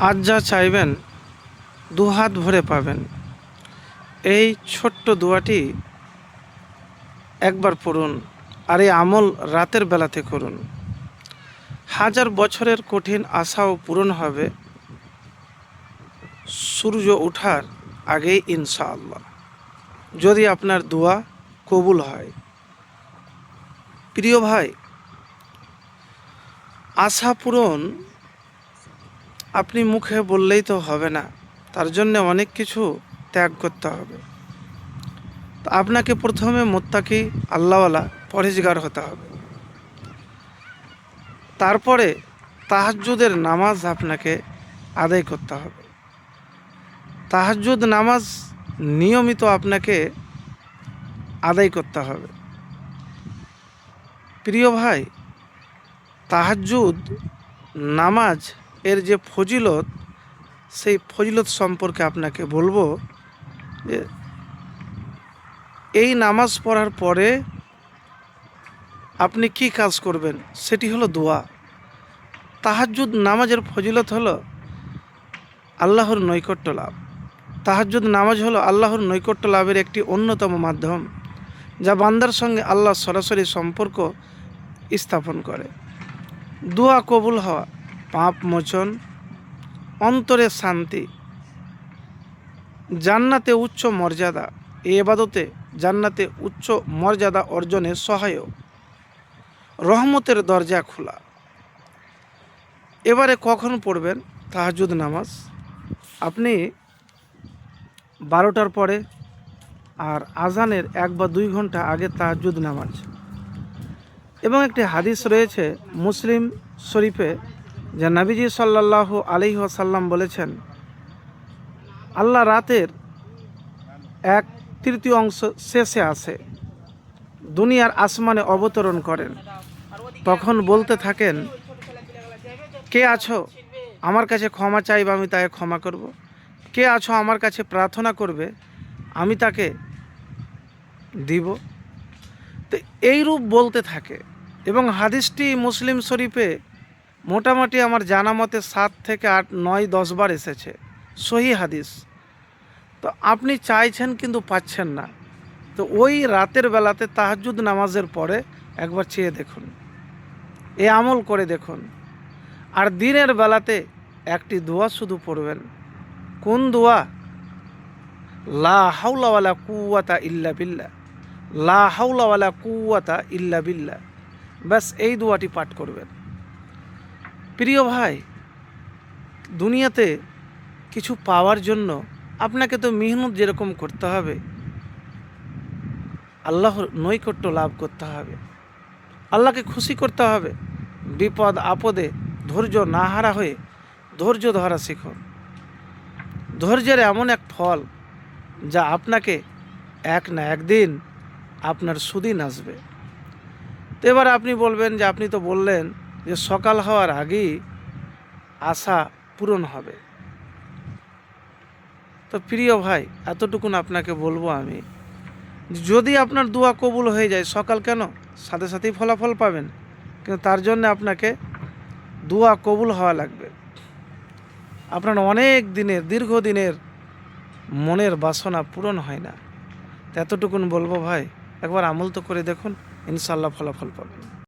আজ যা চাইবেন দু হাত ভরে পাবেন। এই ছোট্ট দোয়াটি একবার পড়ুন আর এই আমল রাতের বেলাতে করুন। হাজার বছরের কঠিন আশাও পূরণ হবে। সূর্য ওঠার আগেই ইনশাআল্লাহ। যদি আপনার দোয়া কবুল হয়। প্রিয় ভাই, আশা পূরণ আপনি মুখে বললেই তো হবে না। তার জন্য অনেক কিছু ত্যাগ করতে হবে। আপনাকে প্রথমে মোত্তাকি, আল্লাহওয়ালা পরেজগার হতে হবে। তারপরে তাহাজ্জুদের নামাজ আপনাকে আদায় করতে হবে। তাহাজ্জুদ নামাজ নিয়মিত আপনাকে আদায় করতে হবে। প্রিয় ভাই, তাহাজ্জুদ নামাজ এর যে ফজিলত, সেই ফজিলত সম্পর্কে আপনাকে বলব যে এই নামাজ পড়ার পরে আপনি কি কাজ করবেন? সেটি হলো দোয়া। তাহাজ্জুদ নামাজের ফজিলত হলো আল্লাহর নৈকট্য লাভ। তাহাজ্জুদ নামাজ হলো আল্লাহর নৈকট্য লাভের একটি অন্যতম মাধ্যম, যা বান্দার সঙ্গে আল্লাহ সরাসরি সম্পর্ক স্থাপন করে। দোয়া কবুল হওয়া পাপ মোচন, অন্তরে শান্তি। জান্নাতে উচ্চ মর্যাদা, এ এবাদতে জান্নাতে উচ্চ মর্যাদা অর্জনে সহায়ক। রহমতের দরজা খোলা। এবারে কখন পড়বেন তাহাজুদ নামাজ? আপনি বারোটার পরে আর আজানের এক বা দুই ঘণ্টা আগে তাহাজুদ নামাজ। এবং একটি হাদিস রয়েছে মুসলিম শরীফে যে নাবিজি সাল্লাহ আলিহ সাল্লাম বলেছেন, আল্লাহ রাতের এক তৃতীয় অংশ শেষে আসে দুনিয়ার আসমানে অবতরণ করেন। তখন বলতে থাকেন, কে আছো? আমার কাছে ক্ষমা চাইবে, আমি তাকে ক্ষমা করব। কে আছো? আমার কাছে প্রার্থনা করবে, আমি তাকে দিব। তো এই রূপ বলতে থাকে এবং হাদিসটি মুসলিম শরীফে মোটামুটি আমার জানা মতে সাত থেকে আট, নয়, দশ বার এসেছে। সহি হাদিস। তো আপনি চাইছেন কিন্তু পাচ্ছেন না। তো ওই রাতের বেলাতে তাহাজুদ নামাজের পরে একবার চেয়ে দেখুন। এ আমল করে দেখুন। আর দিনের বেলাতে একটি দোয়া শুধু পড়বেন। কোন দোয়া? লা হাউলাওয়ালা কুয়াতা ইল্লা বিল্লা লা হাউলাওয়ালা কুয়াতা ইল্লা বিল্লা ব্যাস, এই দোয়াটি পাঠ করবেন। প্রিয় ভাই, দুনিয়াতে কিছু পাওয়ার জন্য আপনাকে তো মেহনত যেরকম করতে হবে, আল্লাহর নৈকট্য লাভ করতে হবে, আল্লাহকে খুশি করতে হবে, বিপদ, আপদে ধৈর্য না হারা হয়ে ধৈর্য ধরা শিখুন। ধৈর্যের এমন এক ফল যা আপনাকে এক না একদিন আপনার সুদিন আসবে। তো এবার আপনি বলবেন যে, আপনি তো বললেন যে সকাল হওয়ার আগেই আশা পূরণ হবে। তো প্রিয় ভাই, এতটুকুন আপনাকে বলব আমি, যদি আপনার দোয়া কবুল হয়ে যায়, সকাল কেন? সাথে সাথেই ফলাফল পাবেন, কিন্তু তার জন্য আপনাকে দোয়া কবুল হওয়া লাগবে। আপনার অনেক দিনের, দীর্ঘদিনের মনের বাসনা পূরণ হয় না। এতটুকুন বলব ভাই, একবার আমল তো করে দেখুন ইনশাল্লাহ ফলাফল পাবেন।